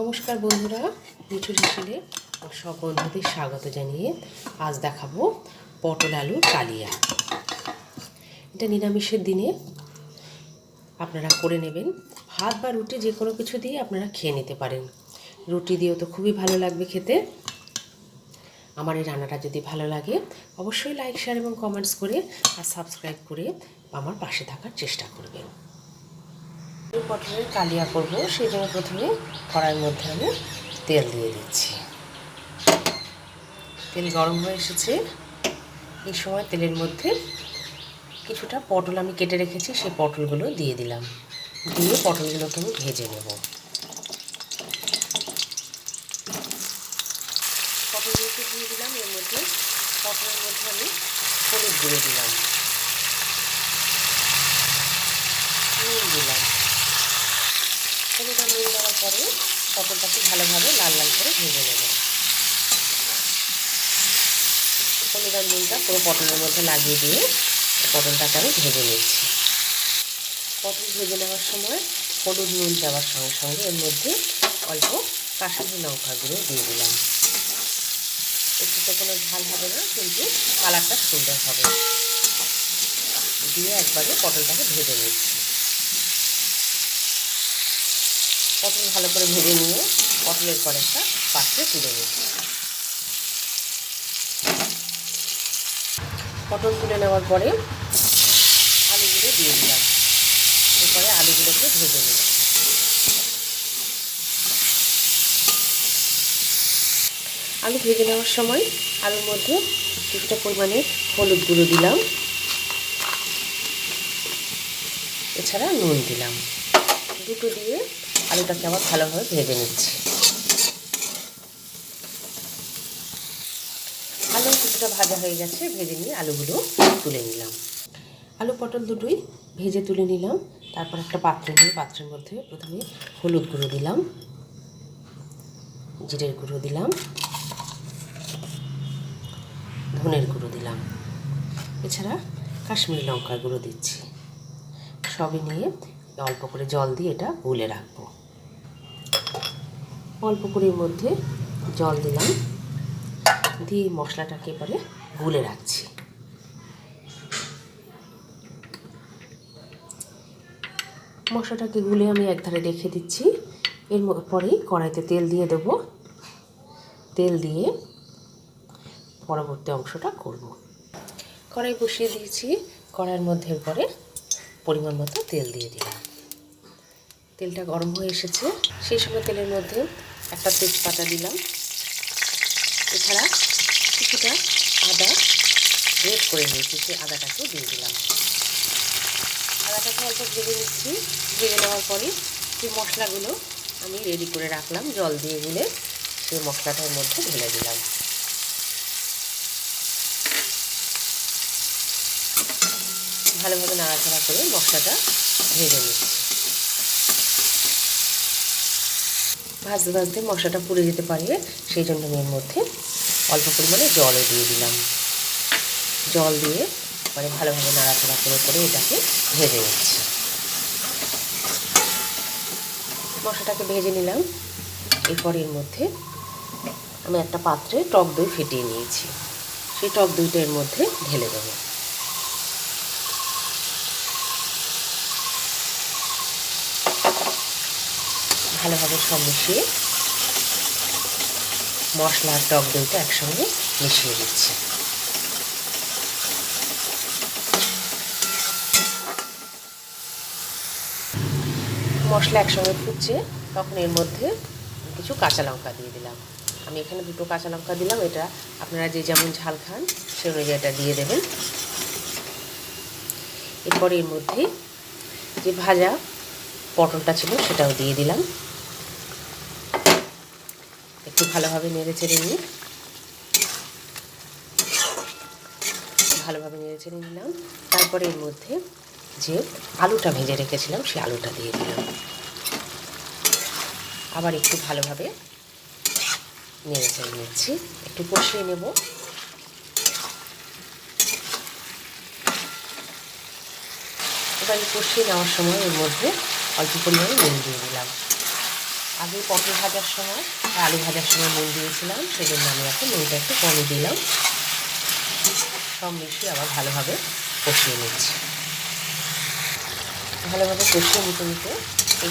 নমস্কার বন্ধুরা মিঠু রিসিলে সব বন্ধুদের স্বাগত জানিয়ে আজ দেখাবো পটল আলুর কালিয়া। এটা নিরামিষের দিনে আপনারা করে নেবেন। ভাত বা রুটি যে কোনো কিছু দিয়ে আপনারা খেয়ে নিতে পারেন। রুটি দিয়েও তো খুবই ভালো লাগবে খেতে। আমার এই রান্নাটা যদি ভালো লাগে, অবশ্যই লাইক, শেয়ার এবং কমেন্টস করে আর সাবস্ক্রাইব করে আমার পাশে থাকার চেষ্টা করবেন। এই পটলের কালিয়া করব সেই জন্য প্রথমে কড়াইয়ের মধ্যে আমি তেল দিয়ে দিচ্ছি। তেল গরম হয়ে এসেছে। এই সময় তেলের মধ্যে কিছুটা পটল আমি কেটে রেখেছি, সেই পটলগুলো দিয়ে দিলাম। দিয়ে পটলগুলোকে আমি ভেজে নেব। পটলগুলোকে দিয়ে দিলাম, এর মধ্যে পটলের মধ্যে আমি হলুদ গুঁড়ো দিলাম নুন দিলাম হলুদ আর নুন দেওয়ার পরে পটলটাকে ভালোভাবে লাল লাল করে ভেজে নেব। হলুদ আর নুনটা পুরো পটলের মধ্যে লাগিয়ে দিয়ে পটলটাকে আমি ভেজে নিচ্ছি। পটল ভেজে নেওয়ার সময় হলুদ নুন দেওয়ার সঙ্গে সঙ্গে এর মধ্যে অল্প কাশ্মীরি লঙ্কা গুঁড়ো দিয়ে দিলাম। একটুতে কোনো ঝাল হবে না, কিন্তু কালারটা সুন্দর হবে। দিয়ে একবারে পটলটাকে ভেজে নিচ্ছি। পটল ভালো করে ভেজে নিয়ে পটলের পরে একটা পাত্রে তুলে নিচ্ছি পটল তুলে নেওয়ার পরে আলুগুলো দিয়ে দিলাম। এরপরে আলুগুলোকে ভেজে নিলাম। আলু ভেজে নেওয়ার সময় আলুর মধ্যে কিছুটা পরিমাণে হলুদ গুঁড়ো দিলাম। এছাড়া নুন দিলাম। দুটো দিয়ে আলুটাকে আবার ভালোভাবে ভেজে নিচ্ছি। আলু কিছুটা ভাজা হয়ে গেছে, ভেজে নিয়ে আলুগুলো তুলে নিলাম। আলু পটল দুটোই ভেজে তুলে নিলাম। তারপর একটা পাত্র নিয়ে পাত্রের মধ্যে প্রথমে হলুদ গুঁড়ো দিলাম, জিরের গুঁড়ো দিলাম, ধনের গুঁড়ো দিলাম। এছাড়া কাশ্মীরি লঙ্কার গুঁড়ো দিচ্ছি। সবই নিয়ে অল্প করে জল দিয়ে এটা গুলে রাখব। অল্প করে মধ্যে জল দিলাম। দিয়ে মশলাটাকে এবারে গুলে রাখছি। মশলাটাকে গুলে আমি একধারে রেখে দিচ্ছি। এর পরেই কড়াইতে তেল দিয়ে দেবো। তেল দিয়ে পরবর্তী অংশটা করব। কড়াই বসিয়ে দিয়েছি। কড়াইয়ের মধ্যে পরে পরিমাণ মতো তেল দিয়ে দিলাম। তেলটা গরম হয়ে এসেছে। সেই সময় তেলের মধ্যে একটা তেজপাতা দিলাম। এছাড়া কিছুটা আদা রেড করে নিয়েছি, সেই আদাটাকেও দিয়ে দিলাম। আদাটাকে অল্প ভেজে নিচ্ছি। ভেজে নেওয়ার পরে সেই মশলাগুলো আমি রেডি করে রাখলাম। জল দিয়ে গুলে সেই মশলাটার মধ্যে ঢেলে দিলাম। ভালোভাবে নাড়াচাড়া করে মশলাটা ভেজে নিচ্ছি। ভাজতে ভাজতে মশলাটা পুড়ে যেতে পারে সেই জন্য আমি এর মধ্যে অল্প পরিমাণে জলও দিয়ে দিলাম। জল দিয়ে মানে ভালোভাবে নাড়াচাড়া করে করে এটাকে ভেজে নিচ্ছি। মশলাটাকে ভেজে নিলাম। এরপর এর মধ্যে আমি একটা পাত্রে টক দই ফেটিয়ে নিয়েছি। সেই টক দইটা এর মধ্যে ঢেলে দেবো। ভালোভাবে সব মিশিয়ে মশলা আর টক দইটা একসঙ্গে মিশিয়ে দিচ্ছি। মশলা একসঙ্গে ফুটছে, তখন এর মধ্যে কিছু কাঁচা লঙ্কা দিয়ে দিলাম। আমি এখানে দুটো কাঁচা লঙ্কা দিলাম, এটা আপনারা যে যেমন ঝাল খান, সে অনুযায়ী এটা দিয়ে দেবেন। এরপর এর মধ্যে যে ভাজা পটলটা ছিল, সেটাও দিয়ে দিলাম। একটু ভালোভাবে নেড়ে চেড়ে নিই। ভালোভাবে নেড়ে চেড়ে নিলাম। তারপরে এর মধ্যে যে আলুটা ভেজে রেখেছিলাম সেই আলুটা দিয়ে দিলাম। আবার একটু ভালোভাবে নেড়ে চেড়ে নিচ্ছি। একটু কষিয়ে নেব। এবার কষিয়ে নেওয়ার সময় এর মধ্যে অল্প পরিমাণে নুন দিয়ে দিলাম। আগে পটল ভাজার সময় আলু ভাজার সময় নুন দিয়েছিলাম সেই জন্য আমি এখন নুনটা একটু কমে দিলাম। সব মিশিয়ে আবার ভালোভাবে কষিয়ে নিচ্ছি। ভালোভাবে কষিয়ে নিতে নিতে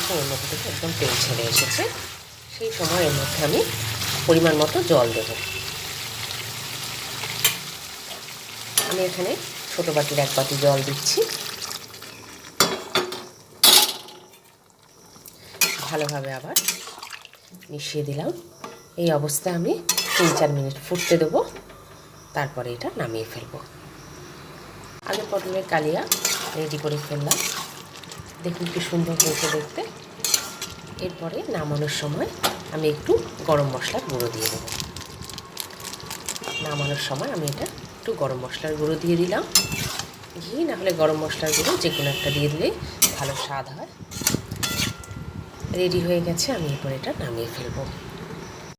সময়ের মধ্যে থেকে একদম তেল ছেড়ে এসেছে। সেই সময় এর মধ্যে আমি পরিমাণ মতো জল দেব। আমি এখানে ছোটো বাটির এক বাটি জল দিচ্ছি। ভালোভাবে আবার মিশিয়ে দিলাম। এই অবস্থায় আমি তিন চার মিনিট ফুটতে দেবো, তারপরে এটা নামিয়ে ফেলব। আগে পটলের কালিয়া রেডি করে ফেললাম। দেখুন কি সুন্দর হয়েছে দেখতে। এরপরে নামানোর সময় আমি একটু গরম মশলার গুঁড়ো দিয়ে দেবো। নামানোর সময় আমি এটা একটু গরম মশলার গুঁড়ো দিয়ে দিলাম। ঘি না হলে গরম মশলার গুঁড়ো যে কোনো একটা দিয়ে দিলেই ভালো স্বাদ হয়। রেডি হয়ে গেছে আমি এরপর এটা নামিয়ে ফেলব।